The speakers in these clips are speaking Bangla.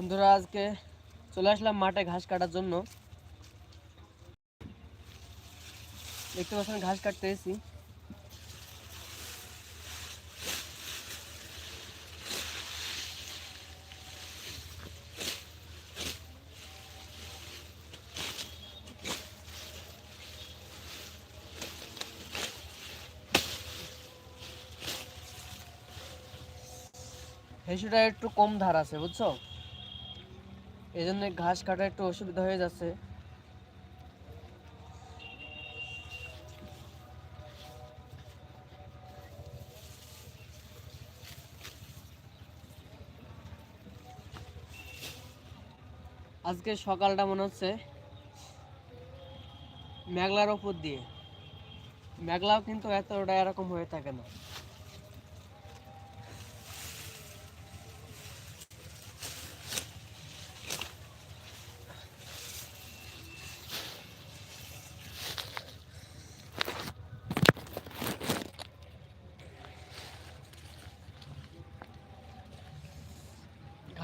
বন্ধুরা, আজকে চলে আসলাম মাঠে ঘাস কাটার জন্য। দেখতে পাচ্ছেন, ঘাস কাটতে এসেছি। হেসুটা একটু কম ধার আছে, বুঝছ? এই জন্য ঘাস কাটা একটু অসুবিধা হয়ে যাচ্ছে। আজকে সকালটা মনে হচ্ছে মেঘলার ওপর দিয়ে। মেঘলাও কিন্তু এতটা এরকম হয়ে থাকে না।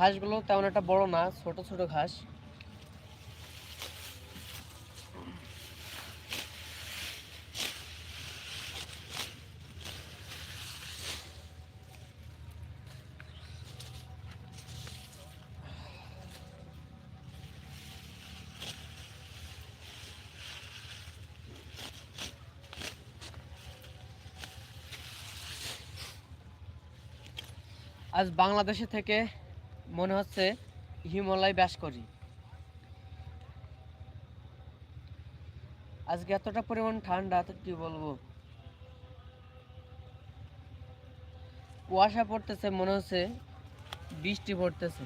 ঘাসগুলো তেমন একটা বড় না ছোট ছোট ঘাস। আজ বাংলাদেশে থেকে মনে হচ্ছে হিমালয় ব্যাস করি। আজকে এতটা পরিমাণ ঠান্ডা, তো কি বলব? কুয়াশা পড়তেছে, মনে হচ্ছে বৃষ্টি পড়তেছে।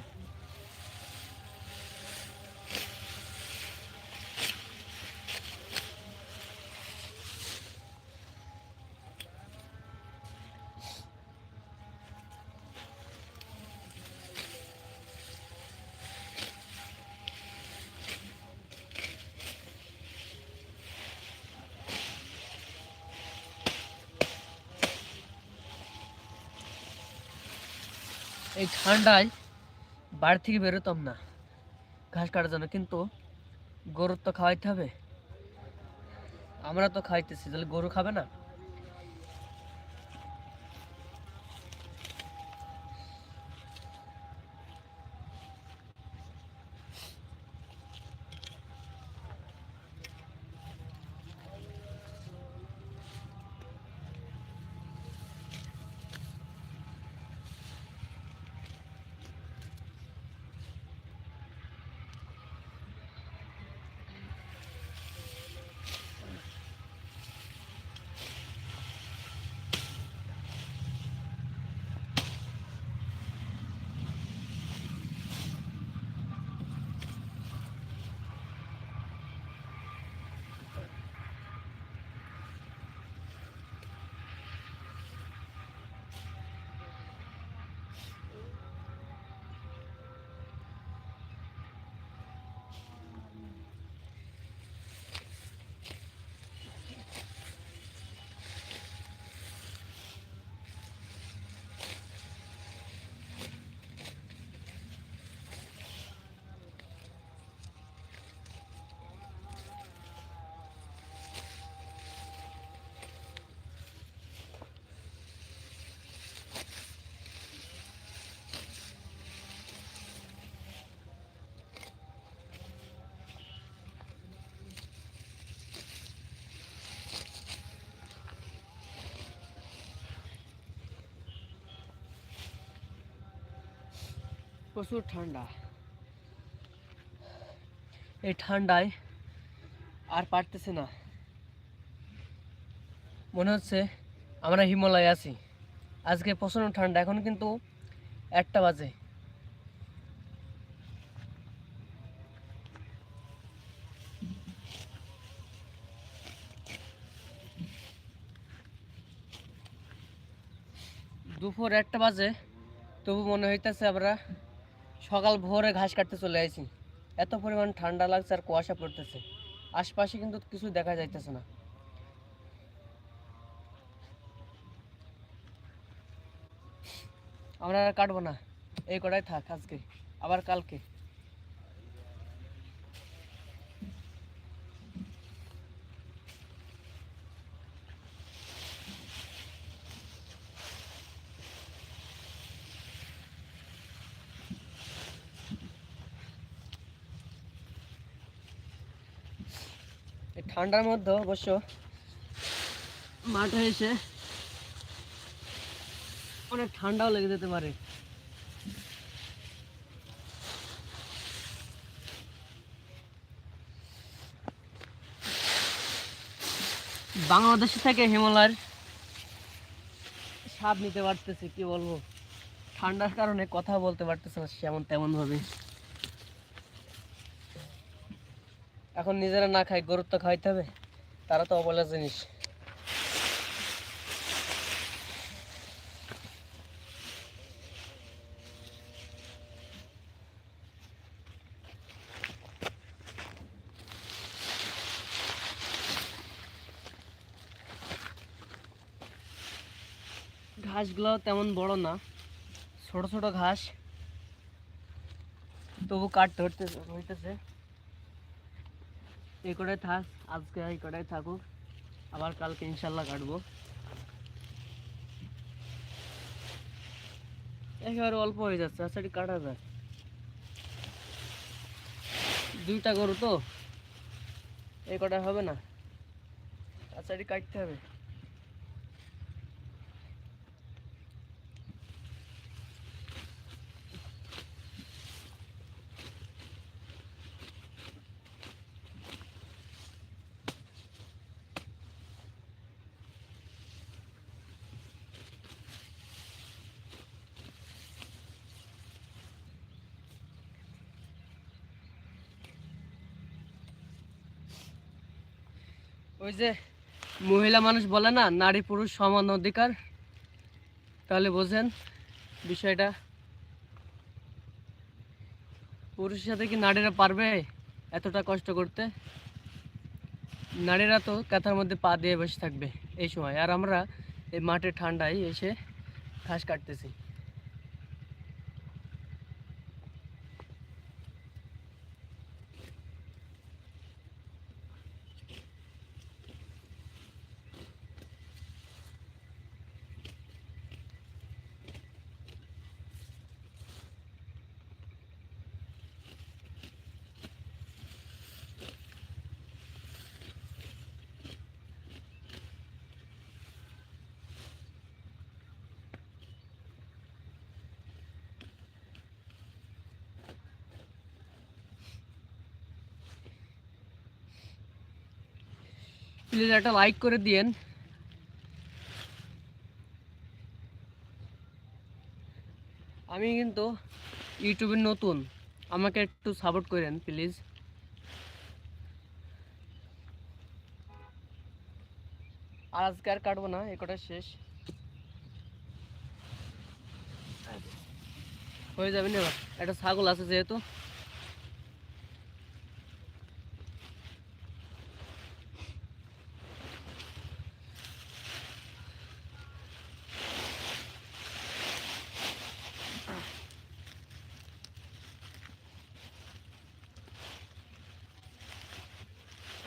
এই ঠান্ডায় বাড়ি থেকে বেরোতাম না। ঘাস কাটার জন্য, কিন্তু গরুর তো খাওয়াইতে হবে। আমরা তো খাইতেছি, তাহলে গরু খাবে না? প্রচুর ঠান্ডা। এই ঠান্ডায় আর পারতেছে না। মনে হচ্ছে আমরা হিমালয়ে আছি। আজকে প্রচণ্ড ঠান্ডা, এখন কিন্তু একটা বাজে। দুপুর একটা বাজে, তবু মনে হইতেছে আমরা সকাল ভোরে ঘাস কাটতে চলে আসি এত পরিমাণ ঠান্ডা লাগছে আর কুয়াশা পড়তেছে। আশপাশে কিন্তু কিছু দেখা যাইতেছে না। আমরা আর কাটবো না। এই কটাই থাক আজকে। আবার কালকে। ঠান্ডার মধ্যে অবশ্য। মাঠে এসে অনেক ঠান্ডাও লেগে যেতে পারে। বাংলাদেশ থেকে হিমালয়ের স্বাদ নিতে পারতেছি, কি বলব? ঠান্ডার কারণে কথা বলতে পারতেছে না সেমন তেমন এখন নিজেরা না খাই, গরুর তো খাইতে হবে। তারা তো অবলা জিনিস। ঘাসগুলো তেমন বড় না, ছোট ছোট ঘাস। তবু কাটতে হইতেছে। এই কটাই থাক, আজকে এই কটাই থাকুক। আবার কালকে ইনশাল্লাহ কাটবো। একেবারে অল্প হয়ে যাচ্ছে আচ্ছা এটি কাটা যায় দুইটা গরু তো? এই কটা হবে না? আচ্ছা এটি কাটতে হবে। ওই যে মহিলা মানুষ বলে না, নারী পুরুষ সমান অধিকার। তাহলে বোঝেন বিষয়টা। পুরুষের সাথে কি নারীরা পারবে এতটা কষ্ট করতে? নারীরা তো কাঁথার মধ্যে পা দিয়ে বসে থাকবে এই সময়। আর আমরা এই মাঠে ঠান্ডায় এসে ঘাস কাটতেছি। প্লিজ একটা লাইক করে দিয়েন। আমি কিন্তু ইউটিউবে নতুন। আমাকে একটু সাপোর্ট করেন প্লিজ আর আজকে আর কাটবো না একটা শেষ। হয়ে যাবে না একটা ছাগল আছে যেহেতু।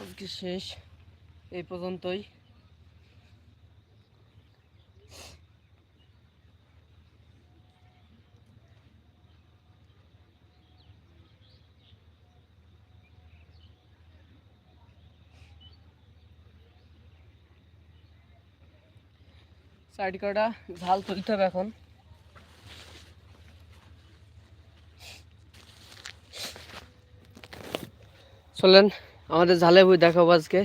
আজকে শেষ এই পর্যন্তই। সাইড কটা ঝাল তুলতে হবে এখন। চলেন। আমাদের ঝালে বই দেখাবো আজকে।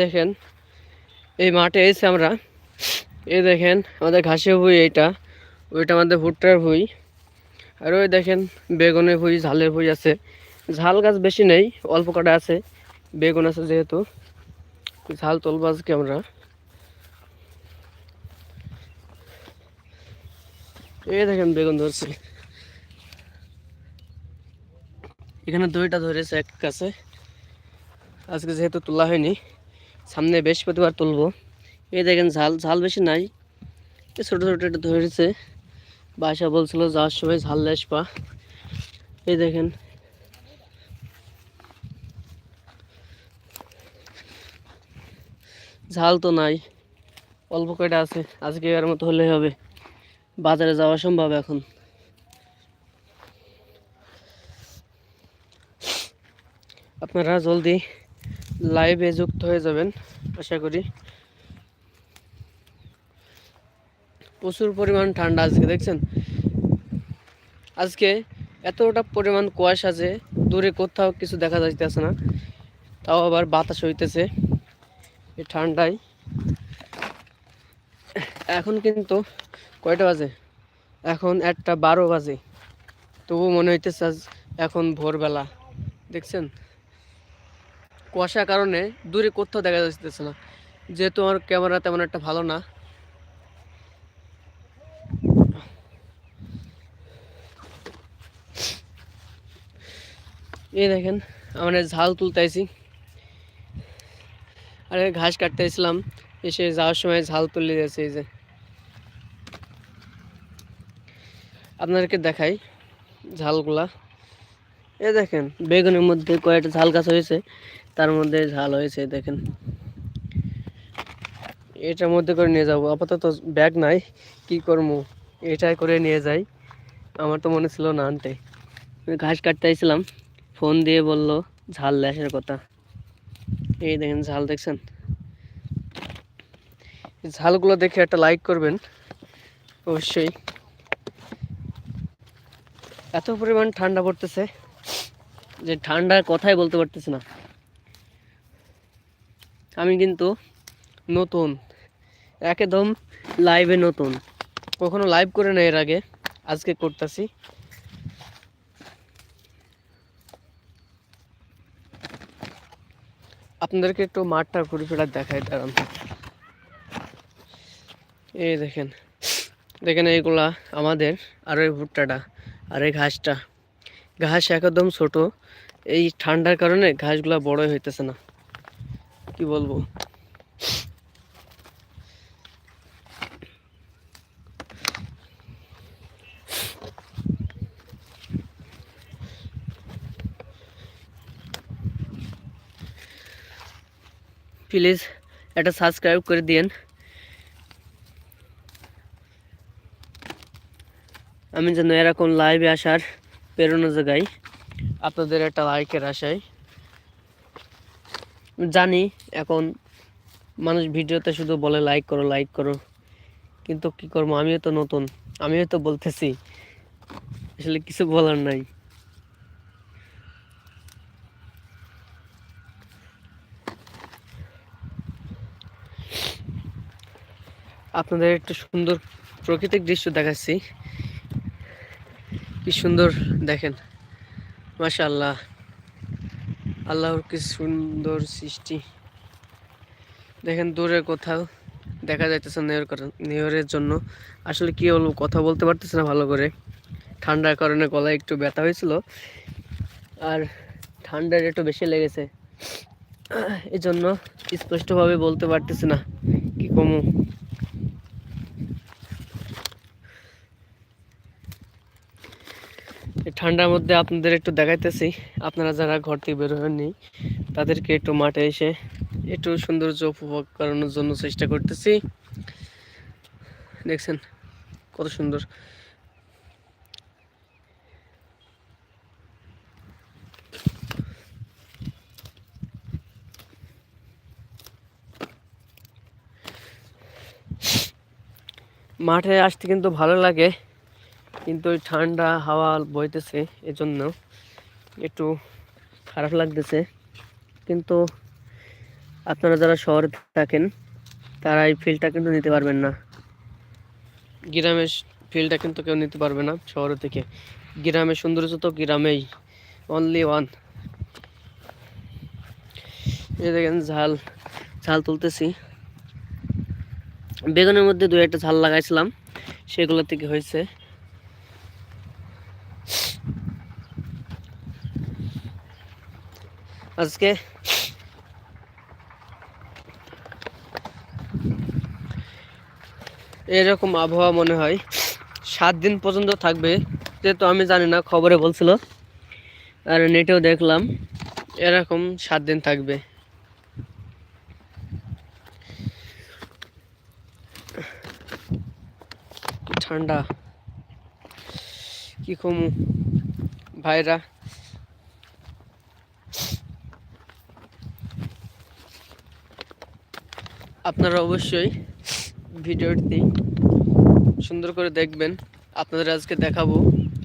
দেখেন, এই মাঠে এসে আমরা এই দেখেন আমাদের ঘাসে ভুই এইটা, ওইটা আমাদের ভুট্টার ভুই। আর ওই দেখেন বেগুনের ভুই, ঝালের ভুই আছে। ঝাল গাছ বেশি নেই, অল্প কটা আছে, বেগুন আছে যেহেতু। ঝাল তুলবো আজকে আমরা। এই দেখেন বেগুন ধরছে। এখানে দুইটা ধরেছে এক কাছে। আজকে যেহেতু তোলা হয়নি, সামনে বৃহস্পতিবার তুলবো। এই দেখেন ঝাল ঝাল বেশি নাই। ছোটো ছোটো একটা ধরেছে। বাসা বলছিল যাওয়ার সময় ঝাল আসবা। এই দেখেন। ঝাল তো নাই। অল্প কয়টা আছে, আজকে এর মতো হলে হবে। বাজারে যাওয়া সম্ভব এখন। আপনারা জলদি লাইভে যুক্ত হয়ে যাবেন, আশা করি। প্রচুর পরিমাণ ঠান্ডা আজকে, দেখছেন? আজকে এতটা পরিমাণ কুয়াশা যে দূরে কোথাও কিছু দেখা যাইতেছে না, তাও আবার বাতাস হইতেছে এই ঠান্ডায়। এখন কিন্তু কয়টা বাজে? এখন একটা বারো বাজে, তবু মনে হইতেছে আজ এখন ভোরবেলা, দেখছেন? কুয়াশার কারণে দূরে কোথাও দেখা যাচ্ছে না। যেহেতু আমার ক্যামেরা তেমন একটা ভালো না। এই দেখেন, আমরা ঝাল তুলতেছি আরে ঘাস কাটতে আসলাম এসে যাওয়ার সময় ঝাল তুলে দিয়েছে এই যে। আপনাদেরকে দেখাই ঝালগুলা। এ দেখেন, বেগুনের মধ্যে কয়েকটা ঝাল গাছ হয়েছে, তার মধ্যে ঝাল হয়েছে দেখেন। এটার মধ্যে করে নিয়ে যাব। আপাতত ব্যাগ নাই, কি করব? এটাই করে নিয়ে যাই। আমার তো মনে ছিল না আনতে। ঘাস কাটতে আইছিলাম, ফোন দিয়ে বলল ঝাল ল্যাসের কথা। এই দেখেন ঝাল দেখছেন? ঝালগুলো দেখে একটা লাইক করবেন, অবশ্যই। এত পরিমাণ ঠান্ডা পড়তেছে। যে ঠান্ডার কথাই বলতে পারতেছি না। আমি কিন্তু নতুন, একদম লাইভে নতুন। কখনো লাইভ করে না এর আগে, আজকে করতেছি। আপনাদেরকে একটু মাঠটা ঘুরে ফেরা দেখাই দাঁড়ান। এই দেখেন দেখেন এইগুলা আমাদের আর ওই ভুট্টাটা, আর এই ঘাসটা। ঘাস একদম ছোট। এই ঠান্ডার কারণে ঘাসগুলা বড় হইতেছে না। কি বলব? প্লিজ একটা সাবস্ক্রাইব করে দিন আমি যেন এরকম লাইভে আসার প্রেরণা জাগাই আপনাদের একটা লাইকের আশায়। জানি এখন মানুষ ভিডিওতে শুধু বলে লাইক করো লাইক করো। কিন্তু কি করব, আমিও তো নতুন। আমিও তো বলতেছি, আসলে কিছু বলার নাই। আপনাদের একটু সুন্দর প্রাকৃতিক দৃশ্য দেখাচ্ছি। কি সুন্দর দেখেন। মাশা আল্লাহ আল্লাহর কি সুন্দর সৃষ্টি। দেখেন দূরে কোথাও দেখা যাইতেছে নেহর নেহরের জন্য। আসলে কি বলব কথা বলতে পারতেছে না ভালো করে। ঠান্ডার কারণে গলায় একটু ব্যথা হয়েছিল। আর ঠান্ডার একটু বেশি লেগেছে। এই জন্য স্পষ্টভাবে বলতে পারতেছি না। কি কমু? ঠান্ডার মধ্যে আপনাদের একটু দেখাইতেছি। আপনারা যারা ঘর থেকে বের হননি, তাদেরকে একটু মাঠে এসে একটু সৌন্দর্য উপভোগ করানোর জন্য চেষ্টা করতেছি। দেখছেন কত সুন্দর। মাঠে আসতে কিন্তু ভালো লাগে। কিন্তু ওই ঠান্ডা হাওয়া বইতেছে, এজন্য একটু খারাপ লাগতেছে। কিন্তু আপনারা যারা শহরে থাকেন, তারা এই ফিলটা কিন্তু নিতে পারবেন না। গ্রামের ফিলটা কিন্তু কেউ নিতে পারবে না শহর থেকে। গ্রামের সৌন্দর্য তো গ্রামেই অনলি ওয়ান এই দেখেন ঝাল ঝাল তুলতেছি। বেগুনের মধ্যে দু একটা ঝাল লাগাইছিলাম, সেগুলো থেকে হয়েছে। আজকে এরকম আবহাওয়া মনে হয়। সাত দিন পর্যন্ত থাকবে, যেহেতু আমি জানি না, খবরে বলছিল। আর নেটেও দেখলাম, এরকম সাত দিন থাকবে। ঠান্ডা। কি কমু। ভাইরা আপনারা অবশ্যই ভিডিওটি সুন্দর করে দেখবেন। আপনাদের আজকে দেখাবো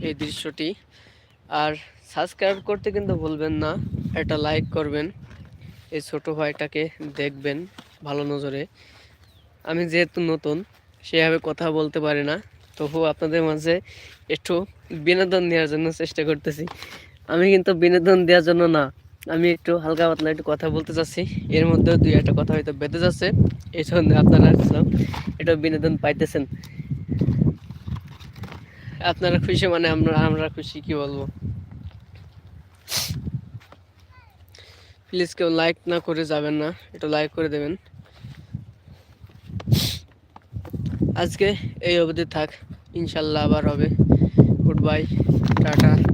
এই দৃশ্যটি। আর সাবস্ক্রাইব করতে কিন্তু ভুলবেন না, একটা লাইক করবেন। এই ছোট ভাইটাকে দেখবেন ভালো নজরে। আমি যেহেতু নতুন, সেভাবে কথা বলতে পারি না। তবুও আপনাদের মাঝে একটু বিনোদন দেওয়ার জন্য চেষ্টা করতেছি। আমি কিন্তু বিনোদন দেওয়ার জন্য না আমি একটু হালকা পাতলা একটু কথা বলতে চাচ্ছি। এর মধ্যে দুই একটা কথা হয়তো বেঁধে যাচ্ছে। এই জন্য আপনারা এটা বিনোদন পাইতেছেন। আপনারা খুশি মানে আমরা আমরা খুশি, কি বলব? প্লিজ কেউ লাইক না করে যাবেন না। একটু লাইক করে দেবেন। আজকে এই অবধি থাক। ইনশাল্লাহ আবার হবে। Good bye tata.